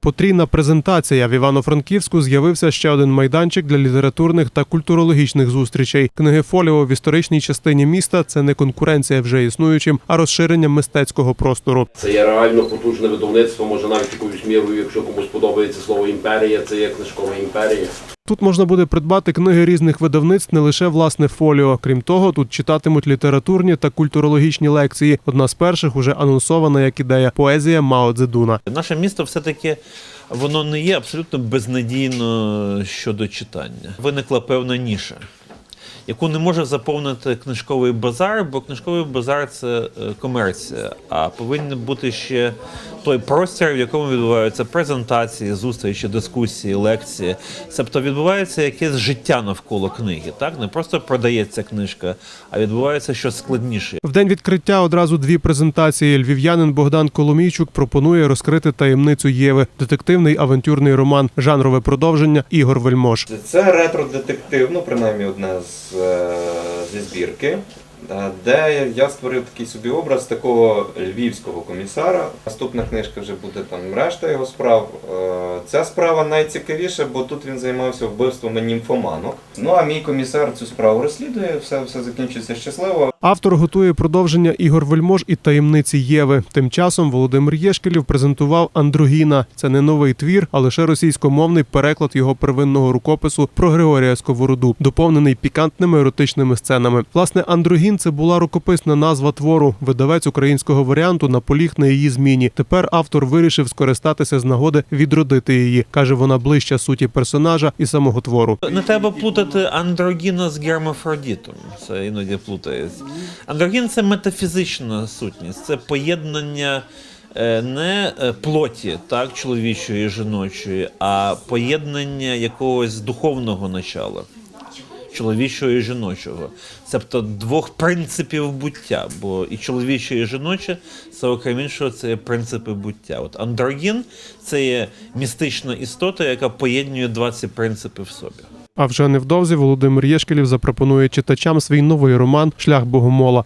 Потрійна презентація в Івано-Франківську з'явився ще один майданчик для літературних та культурологічних зустрічей. Книги фоліо в історичній частині міста це не конкуренція вже існуючим, а розширення мистецького простору. Це є реально потужне видавництво, може навіть якоюсь мірою, якщо комусь подобається слово імперія, це є книжкова імперія. Тут можна буде придбати книги різних видавництв, не лише власне фоліо. Крім того, тут читатимуть літературні та культурологічні лекції. Одна з перших уже анонсована як ідея поезія Мао Цзедуна. Наше місто все-таки воно не є абсолютно безнадійно щодо читання. Виникла певна ніша, яку не може заповнити книжковий базар, бо книжковий базар це е, комерція. А повинен бути ще той простір, в якому відбуваються презентації, зустрічі, дискусії, лекції. Тобто відбувається якесь життя навколо книги. Так не просто продається книжка, а відбувається щось складніше. В день відкриття одразу дві презентації. Львів'янин Богдан Коломійчук пропонує розкрити таємницю Єви, детективний авантюрний роман, жанрове продовження Ігор Вельмож. Це ретро-детектив, ну принаймні одне з, зі збірки, е, де я створив такий собі образ такого львівського комісара. Наступна книжка вже буде там решта його справ. Е, Ця справа найцікавіша, бо тут він займався вбивствами німфоманок. Ну а мій комісар цю справу розслідує, все, все закінчиться щасливо. Автор готує продовження Ігор Вельмож і таємниці Єви. Тим часом Володимир Єшкелів презентував Андрогіна. Це не новий твір, а лише російськомовний переклад його первинного рукопису про Григорія Сковороду, доповнений пікантними еротичними сценами. Власне, Андрогін це була рукописна назва твору. Видавець українського варіанту наполіг на її зміні. Тепер автор вирішив скористатися з нагоди відродити її. каже, вона ближча суті персонажа і самого твору. Не треба плутати андрогіна з гермафродітом. Це іноді плутається. Андрогін це метафізична сутність, це поєднання е, не е, плоті, так, чоловічої і жіночої, а поєднання якогось духовного начала. Чоловічого і жіночого, тобто двох принципів буття, бо і чоловіче, і жіноче це окрім іншого, це є принципи буття. От андрогін це є містична істота, яка поєднує два ці принципи в собі. А вже невдовзі Володимир Єшкелів запропонує читачам свій новий роман Шлях Богомола.